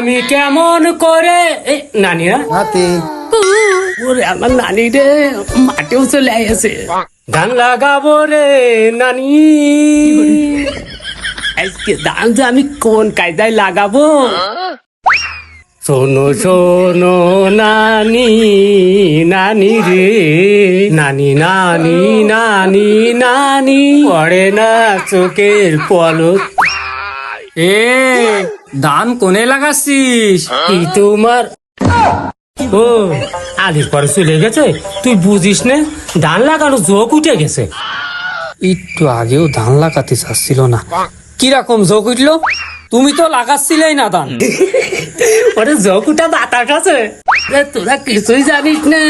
আমি কেমন করে নানি না হাতে ওরে আমার নানি রে মাঠেও চলে আসে ধান লাগাবো রে নানি। আজকে ধান যে আমি কোন কায়দায় লাগাবো? শোনো শোনো নানি নানি রে। নানি নানি নানি নানি। পড়ে না চোখের পলক। এ ধান কোনে লাগাচ্ছিস? কি তোমার ও আদির পরে চলে গেছে। তুই বুঝিস না ধান লাগানো যোগ উঠে গেছে। একটু আগেও ধান লাগাতে চাচ্ছিল না। কীরকম ঝোঁক উঠল? তুমি তো লাগাচ্ছিলেই না ধান। ওরে যোগ উঠা বাতাস আছে। তোরা কিছুই জানিস না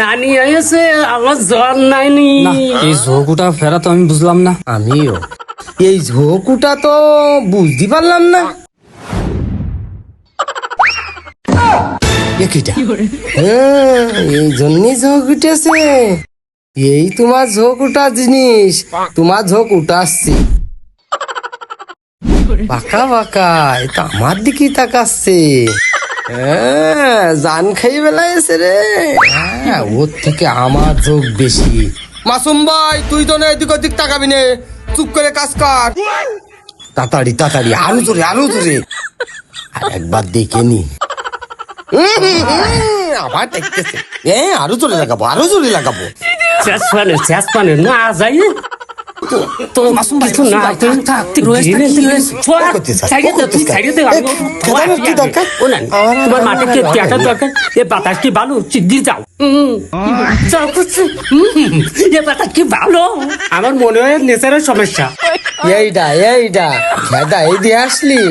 নানি হয়েছে আমার জ্বর নাইনি। না এই ঝোঁক উঠা ফেরা তো আমি বুঝলাম না। আমিও। এই ঝোঁকুটা তো বুঝতে পারলাম না। একিটা হ্যাঁ, এই জন্যই ঝোঁক উঠেছে। এই তোমার ঝোঁক উঠা জিনিস তোমার ঝোঁক উঠাচ্ছি। বাঁকা বাঁকা এটা আমার দিকেই তাকাচ্ছে। হ্যাঁ জান খাই বেলায় এসে রে। হ্যাঁ ওর থেকে আমার ঝোঁক বেশি। মাসুম ভাই তুই তো না এদিক ওদিক তাকাবি নে। চুপ করে কাজ কর। তাড়াতাড়ি তাড়াতাড়ি আরও জোরে আরও জোরে। একবার দেখে নি। আবার দেখতেছে। আরও জোরে লাগাবো আরও জোরে লাগাবো। শেষ পানে শেষ পানে না যাই। তো কিছু না তুই তুই রোজটা ধীরে ধীরে হয়েছে? করতে ছাড়িয়ে দে, তুই ছাড়িয়ে দে, আমি খেলার কি দরকার? ও না, আমার তোমার মাঠে কি দরকার দরকার? এ বাতাস কি ভালো? চিদ্দি যাও। হুম, যাও করছে। এ বাতাস কি ভালো? আমার মনে হয় নেচারের সমস্যা। এইটা এইটা খেদা এই দিয়ে আসলি।